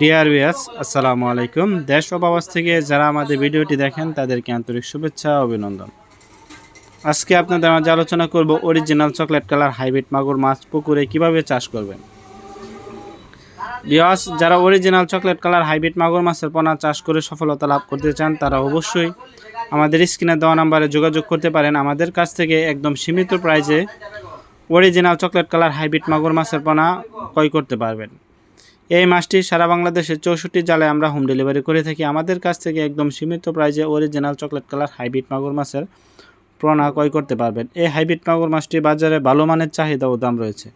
Deer ভিয়াস আসসালামু আলাইকুম। দেশ ও প্রবাস থেকে যারা আমাদের ভিডিওটি দেখেন, তাদেরকে আন্তরিক শুভেচ্ছা অভিনন্দন। আজকে আপনাদের মাঝে আলোচনা করব অরিজিনাল চকলেট কালার হাইব্রিড মাগুর মাছ পুকুরে কীভাবে চাষ করবেন। ভিওয়াস যারা অরিজিনাল চকলেট কালার হাইব্রিড মাগুর মাছের পোনা চাষ করে সফলতা লাভ করতে চান, তারা অবশ্যই আমাদের স্ক্রিনে দেওয়া নাম্বারে যোগাযোগ করতে পারেন। আমাদের কাছ থেকে একদম সীমিত প্রাইজে অরিজিনাল চকলেট কালার হাইব্রিড মাগুর মাছের পোনা ক্রয় করতে পারবেন। এই মাছটি সারা বাংলাদেশের চৌষট্টি জেলায় আমরা হোম ডেলিভারি করে থাকি। আমাদের কাছ থেকে একদম সীমিত প্রাইজে অরিজিনাল চকলেট কালার হাইব্রিড মাগুর মাছের পোনা ক্রয় করতে পারবেন। এই হাইব্রিড মাগুর মাছটি বাজারে ভালো মানের চাহিদা ও দাম রয়েছে।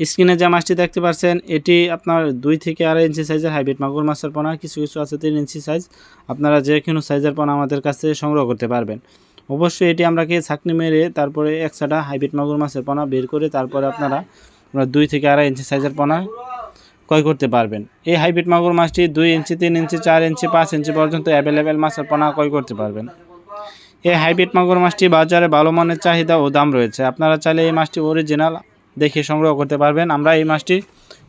স্ক্রিনে যে মাছটি দেখতে পাচ্ছেন, এটি আপনার দুই থেকে আড়াই ইঞ্চি সাইজের হাইব্রিড মাগুর মাছের পোনা কিছু কিছু আছে তিন ইঞ্চি সাইজ আপনারা যে কোনো সাইজের পোনা আমাদের কাছ থেকে সংগ্রহ করতে পারবেন। অবশ্যই এটি আমরা কি ছাকনি মেরে তারপরে একসাটা হাইব্রিড মাগুর মাছের পোনা বের করে তারপরে আপনারা আপনারা দুই থেকে আড়াই ইঞ্চি সাইজের পোনা ক্রয় করতে পারবেন। এই হাইব্রিড মাগুর মাছটি দুই ইঞ্চি, তিন ইঞ্চি, চার ইঞ্চি, পাঁচ ইঞ্চি পর্যন্ত অ্যাভেলেবেল মাছের পোনা ক্রয় করতে পারবেন। এই হাইব্রিড মাগুর মাছটি বাজারে ভালো মানের চাহিদা ও দাম রয়েছে। আপনারা চাইলে এই মাছটি অরিজিনাল দেখে সংগ্রহ করতে পারবেন। আমরা এই মাছটি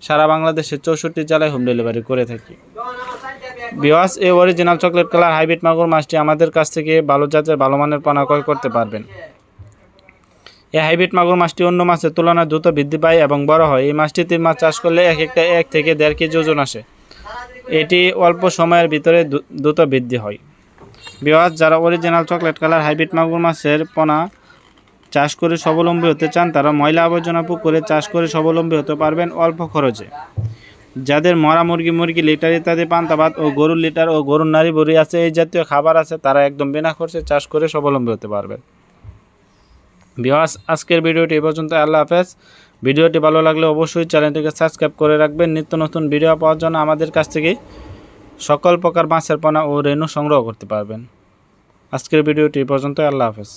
সারা বাংলাদেশের চৌষট্টি জেলায় হোম ডেলিভারি করে থাকি। বিওয়াস এই অরিজিনাল চকলেট কালার হাইব্রিড মাগুর মাছটি আমাদের কাছ থেকে ভালো জাতের, ভালো মানের পোনা ক্রয় করতে পারবেন। এই হাইব্রিড মাগুর মাছটি অন্য মাছের তুলনায় দ্রুত বৃদ্ধি পায় এবং বড় হয়। এই মাছটি তিন মাছ চাষ করলে এক একটা এক থেকে দেড় কেজি ওজন আসে। এটি অল্প সময়ের ভিতরে দ্রু- দ্রুত বৃদ্ধি হয়। বিওয়াস যারা অরিজিনাল চকলেট কালার হাইব্রিড মাগুর মাছের পোনা চাষ করে স্বাবলম্বী হতে চান, তারা ময়লা আবর্জনা পুকুরে চাষ করে স্বাবলম্বী হতে পারবেন অল্প খরচে। যাদের মরা মুরগি মুরগি লিটার ইত্যাদি পান্তা ভাত ও গরুর লিটার ও গরুর নারী বড়ি আছে, এই জাতীয় খাবার আছে, তারা একদম বিনা খরচে চাষ করে স্বাবলম্বী হতে পারবেন। বিহাস আজকের ভিডিওটি এ পর্যন্ত। আল্লাহ হাফেজ। ভিডিওটি ভালো লাগলে অবশ্যই চ্যানেলটিকে সাবস্ক্রাইব করে রাখবেন। নিত্য নতুন ভিডিও পাওয়ার জন্য আমাদের কাছ থেকে সকল প্রকার মাছের পানা ও রেণু সংগ্রহ করতে পারবেন। আজকের ভিডিওটি এ পর্যন্ত আল্লাহ হাফেজ।